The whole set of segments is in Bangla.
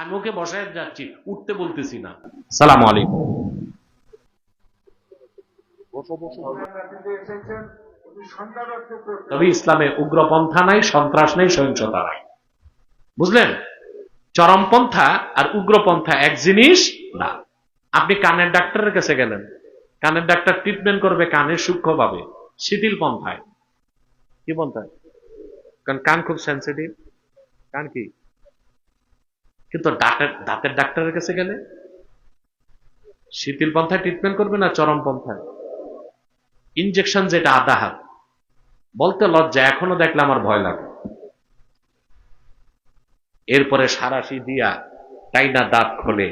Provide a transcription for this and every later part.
আমি ওকে বসায় যাচ্ছি উঠতে বলতেছি না। সালাম আলাইকুম। তবে ইসলামে উগ্রপন্থা নাই সন্ত্রাস নেই সহিংসতা নাই। বুঝলেন? চরমপন্থা আর উগ্রপন্থা এক জিনিস না। আপনি কানের ডাক্তারের কাছে গেলেন। কানের ডাক্তার ট্রিটমেন্ট করবে কানের সূক্ষ্ম ভাবে শিথিল পন্থায়। কি পন্থায়? কারণ কান খুব সেন্সিটিভ কান কি? কিন্তু দাঁতের দাঁতের ডাক্তারের কাছে গেলে শিথিল পন্থায় ট্রিটমেন্ট করবে না, চরম পন্থায়? ইনজেকশন যেটা আধা হাত, বলতে লজ্জা, এখনও দেখলে আমার ভয় লাগে। এরপরে সারাশি দিয়া টাইনা দাঁত খোলে।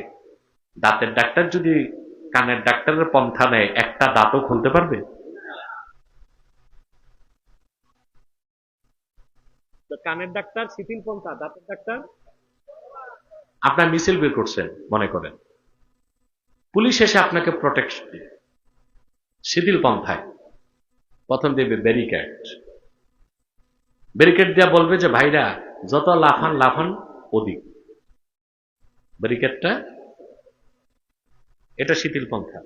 দাঁতের ডাক্তার যদি কানের ডাক্তারের পন্থা নেয়, একটা দাঁতও খুলতে পারবে? কানের ডাক্তার, শিথিল পন্থা, দাঁতের ডাক্তার? আপনার মিছিল বের করছেন মনে করেন। পুলিশ এসে আপনাকে প্রোটেকশন দিবে। শিথিল পন্থায়। প্রথম দেবে ব্যারিকেড ব্যারিকেড দিয়া বলবে যে, ভাইরা, যত লাফান লাফান, অধিক। ব্যারিকেডটা এটা শিথিল পন্থা।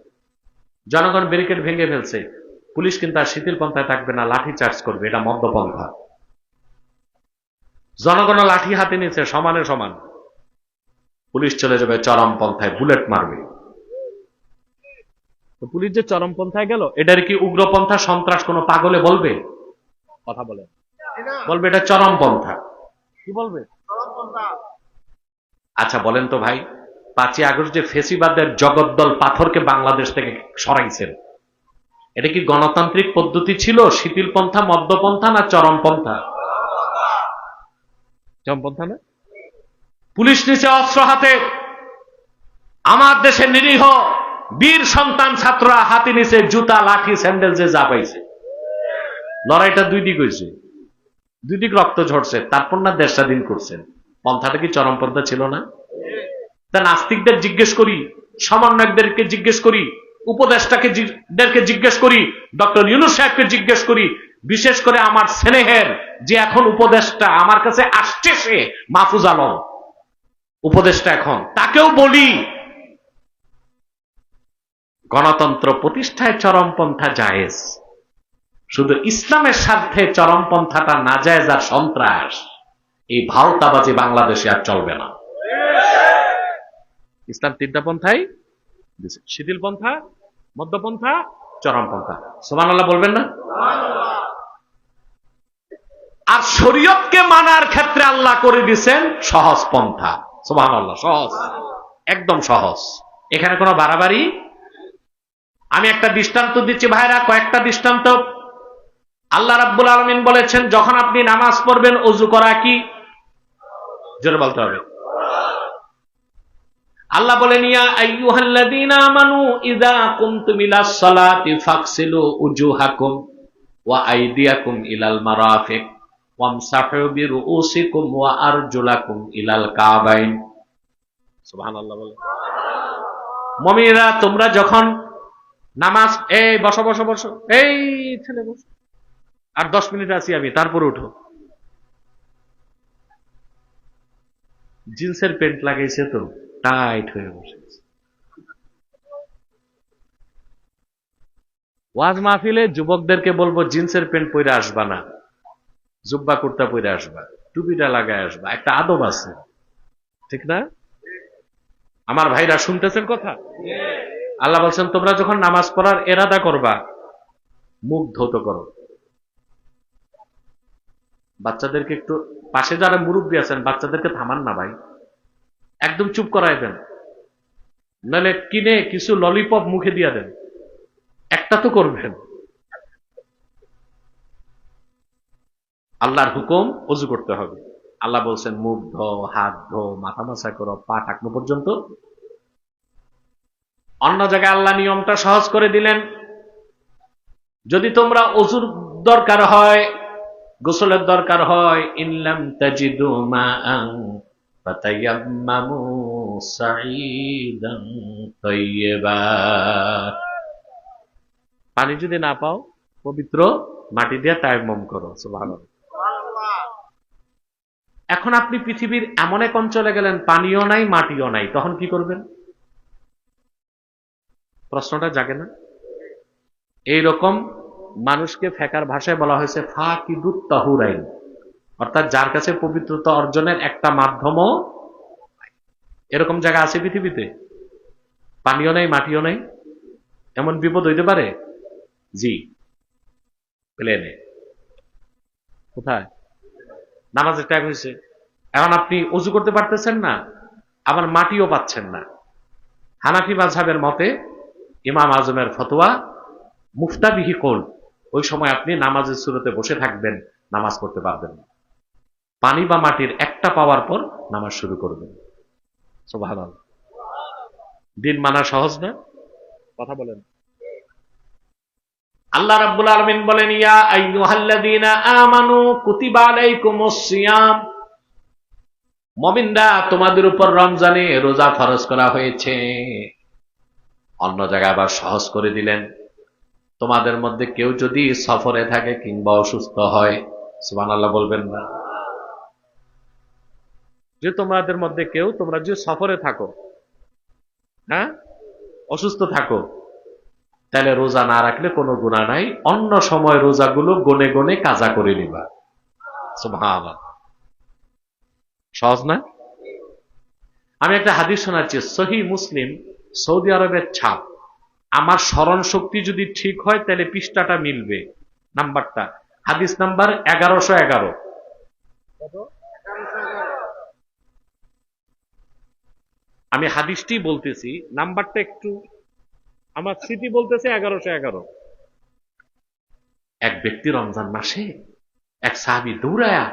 জনগণ ব্যারিকেড ভেঙে ফেলছে। পুলিশ কিন্তু আর শিথিল পন্থায় থাকবে না, লাঠি চার্জ করবে, এটা মদ্যপন্থা। জনগণ লাঠি হাতে নিয়েছে, সমানে সমান। পুলিশ চলে যাবে চরম পন্থায় বুলেট মারবে। তো পুলিশ যে চরম পন্থায় গেল এটার কি উগ্রপন্থা সন্ত্রাস কোনো পাগলে বলবে? কথা বলে। বলবে এটা চরম পন্থা কি বলবে? আচ্ছা বলেন তো ভাই পাঁচই আগস্ট যে ফেসিবাদের জগদ্দল পাথরকে বাংলাদেশ থেকে সরাইছেন এটা কি গণতান্ত্রিক পদ্ধতি ছিল শিথিল পন্থা মদ্যপন্থা না চরম পন্থা চরম পন্থা না? পুলিশ নিচে অস্ত্র হাতে। আমার দেশের নিরীহ বীর সন্তান ছাত্ররা হাতে নিচে জুতা, লাঠি, স্যান্ডেল যে যা পাইছে। লড়াইটা দুই দিক হয়েছে দুই দিক রক্ত ঝরছে। তারপর না দেশ স্বাধীন করছেন পন্থাটা কি চরমপন্থা ছিল না? তা নাস্তিকদের জিজ্ঞেস করি, সমন্বয়কদেরকে জিজ্ঞেস করি, উপদেষ্টাকে জিজ্ঞেস করি, ডক্টর ইউনুস সাহেবকে জিজ্ঞেস করি, বিশেষ করে আমার স্নেহের যে এখন উপদেষ্টা, আমার কাছে আসছে সে, মাহফুজ আলম। উপদেষ্টা এখন। তাকেও বলি, গণতন্ত্র প্রতিষ্ঠায় চরমপন্থা জায়েজ। শুধু ইসলামের স্বার্থে চরমপন্থাটা না জায়েজ আর সন্ত্রাস, এই ভারতাবাজি বাংলাদেশে আর চলবে না। ইসলাম তিনটা পন্থাই, শিথিল পন্থা, মধ্যপন্থা, চরমপন্থা। সোমান আল্লাহ বলবেন না? আর শরীয়তকে মানার ক্ষেত্রে আল্লাহ করে দিছেন সহজ পন্থা। সোমান আল্লাহ সহজ। একদম সহজ। এখানে কোনো বাড়াবাড়ি? আমি একটা দৃষ্টান্ত দিচ্ছি ভাইরা, কয়েকটা দৃষ্টান্ত। আল্লাহ রাব্বুল আলমিন বলেছেন, যখন আপনি নামাজ পড়বেন অজু করা কি? জোরে বলতে হবে। আল্লাহ বলেন, ইয়া ইলাল মারাফিক। মুমিনরা তোমরা যখন নামাজ এই বসো বসো বসো এই ছেলে বসো। আর দশ মিনিট আছি আমি তারপর উঠো। জিন্সের প্যান্ট লাগাইছে তো টাইট হয়ে বসে ওয়াজ মাহফিলে যুবকদেরকে বলব জিন্সের প্যান্ট পরে আসবা না। জুব্বা কুর্তা পরে আসবা, টুপিটা লাগায় আসবা, একটা আদব আছে। ঠিক না? আমার ভাইরা শুনতেছেন কথা? আল্লাহ বলছেন, তোমরা যখন নামাজ পড়ার এরাদা করবা, মুখ ধৌত করো। বাচ্চাদেরকে একটু, পাশে যারা মুরব্বী আছেন, বাচ্চাদেরকে থামান না ভাই। একদম চুপ করাই দেন। নাহলে কিনে কিছু ললিপপ মুখে দিয়ে দেন। একটা তো করবেন। আল্লাহর হুকুম অজু করতে হবে। আল্লাহ বলছেন, মুখ ধো, হাত ধো, মাথা মাছা করো, পা টাকনো পর্যন্ত। অন্য জায়গায় আল্লাহ নিয়মটা সহজ করে দিলেন। যদি তোমরা অজুর দরকার হয়, গোসলের দরকার হয় ইনলাম তাজিদু মাআন ফাতায়াম্মামু সাঈদান তাইয়্যিবা। পানি যদি না পাও, পবিত্র মাটি দিয়ে তায়াম্মম করো, সুবহানাল্লাহ। এখন আপনি পৃথিবীর এমন এক অঞ্চলে গেলেন, পানিও নাই, মাটিও নাই, তখন কি করবেন? প্রশ্নটা জাগে না? এইরকম মানুষকে ফেকার ভাষায় বলা হয়েছে ফা কিদুত তাহুরাইন অর্থাৎ যার কাছে পবিত্রতা অর্জনের একটা মাধ্যমও এরকম জায়গা আছে পৃথিবীতে? পানিও নাই, মাটিও নাই? এমন বিপদ হইতে পারে? জি। প্লেনে। কোথায়? নামাজের টাইম হয়েছে। এখন আপনি অজু করতে পারতেছেন না, আবার মাটিও পাচ্ছেন না। হানাফি মাঝহাবের মতে, ইমাম আজমের ফতোয়া মুফতাবিহি কোল ওই সময় আপনি নামাজের সুরতে বসে থাকবেন, নামাজ পড়তে পারবেন না। পানি বা মাটির একটা পাওয়ার পর নামাজ শুরু করবেন। সুবহানাল্লাহ। দিন মানা সহজ না? কথা বলেন। আল্লাহ রাব্বুল আলামিন বলেন, ইয়া আইয়ুহাল্লাযীনা আমানু কুতিবা আলাইকুমুস সিয়াম। মুমিনরা তোমাদের উপর রমজানে রোজা ফরজ করা হয়েছে। অন্য জায়গায় আবার সহজ করে দিলেন। তোমাদের মধ্যে কেউ যদি সফরে থাকে কিংবা অসুস্থ হয়, সুবহানাল্লাহ বলবেন না। যে তোমাদের মধ্যে কেউ, তোমরা যে সফরে থাকো হ্যাঁ অসুস্থ থাকো তাহলে রোজা না রাখলে কোনো গুণা নাই। অন্য সময় রোজাগুলো গনে গনে কাজা করে নিবা। সহজ না? আমি একটা হাদিস শোনাচ্ছি সহি মুসলিম সৌদি আরবের ছাপ। আমার স্মরণ শক্তি যদি ঠিক হয় তাহলে পৃষ্ঠাটা মিলবে। নাম্বারটা হাদিস নাম্বার এগারোশো এগারো। আমি হাদিসটি বলতেছি নাম্বারটা একটু আমার স্মৃতি বলতেছে এগারোশো এগারো। এক ব্যক্তি রমজান মাসে এক সাহাবি দৌড়ায়া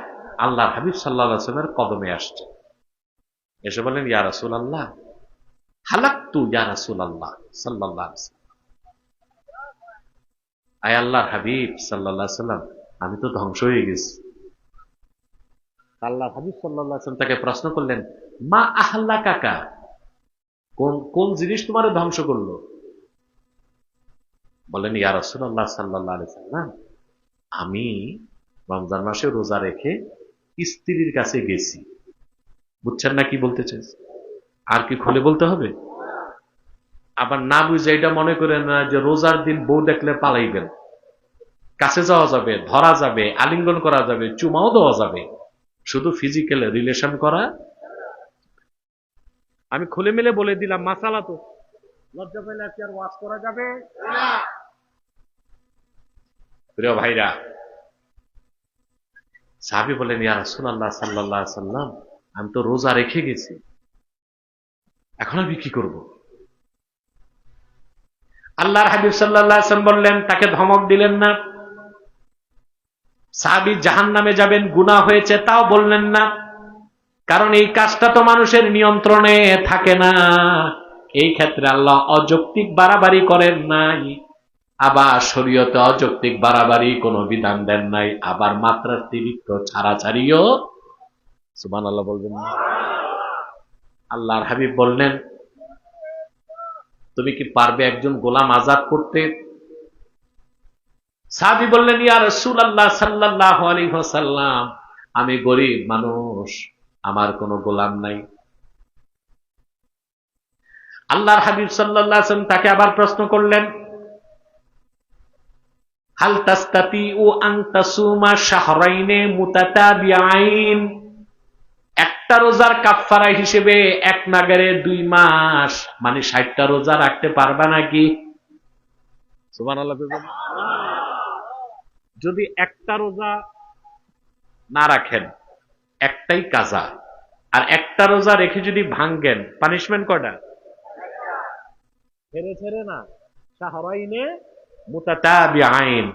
আল্লাহ হাবিব সাল্লাহ সাল্লামের কদমে আসছে। এসে বলেন ইয়া রাসুল আল্লাহ হালাক্তু ইয়া রাসুল আল্লাহ সাল্লাহ আয় আল্লাহ হাবিব সাল্লাহ সাল্লাম আমি তো ধ্বংস হয়ে গেছি। আল্লাহ হাবিব সাল্লাহ সাল্লাম তাকে প্রশ্ন করলেন, মা আহ্লা কাকা কোন কোন জিনিস তোমার ধ্বংস করল? বলেন ইয়া রসুল্লাহ সাল্লাহ আলি সাল্লাম আমি রমজান মাসে রোজা রেখে স্ত্রীর কাছে গেছি। বুঝছেন না কি বলতে চাইছি? আর কি খুলে বলতে হবে? আবার না বুঝে এটা মনে করেন না যে রোজার দিন বউ দেখলে পালাইবেন। কাছে যাওয়া যাবে ধরা যাবে আলিঙ্গন করা যাবে চুমাও দেওয়া যাবে। শুধু ফিজিক্যাল রিলেশন করা। আমি খুলে মেলে বলে দিলাম মাসালা তো। লজ্জা পাইলে কি আর ওয়াজ করা যাবে? প্রিয় ভাইরা, সাহাবি বলেন ইয়া রাসূলুল্লাহ সাল্লাল্লাহু আলাইহি সাল্লাম, আমি তো রোজা রেখে গেছি, এখন আমি কি করব? আল্লাহর হাবিব সাল্লাম বললেন, তাকে ধমক দিলেন না, সাহাবি জাহান্নামে যাবেন, গুনাহ হয়েছে, তাও বললেন না, কারণ এই কাজটা তো মানুষের নিয়ন্ত্রণে থাকে না, এই ক্ষেত্রে আল্লাহ অযৌক্তিক বাড়াবাড়ি করেন নাই। আবার শরীয়তে অযৌক্তিক বাড়াবাড়ি কোনো বিধান দেন নাই, আবার মাত্রাতিরিক্ত ছাড়াছাড়িও। সুবান আল্লাহ বলবেন না। আল্লাহর হাবিব বললেন, তুমি কি পারবে একজন গোলাম আজাদ করতে? সাহাবি বললেন, ইয়া রসুল আল্লাহ সাল্লাহ আলী সাল্লাম আমি গরিব মানুষ, আমার কোনো গোলাম নাই। আল্লাহর হাবিব সাল্লাম তাকে আবার প্রশ্ন করলেন হাল তাস্তাতি ও শাহরাইনে একটা রোজার কাফফারা হিসেবে এক নাগারে দুই মাস মানে ষাটটা রোজা রাখতে নাকি? যদি একটা রোজা না রাখেন, একটাই কাজা। আর একটা রোজা রেখে যদি ভাঙ্গেন পানিশমেন্ট কটা ছেড়ে ছেড়ে না, শাহরাইনে মুতাতাবিআইন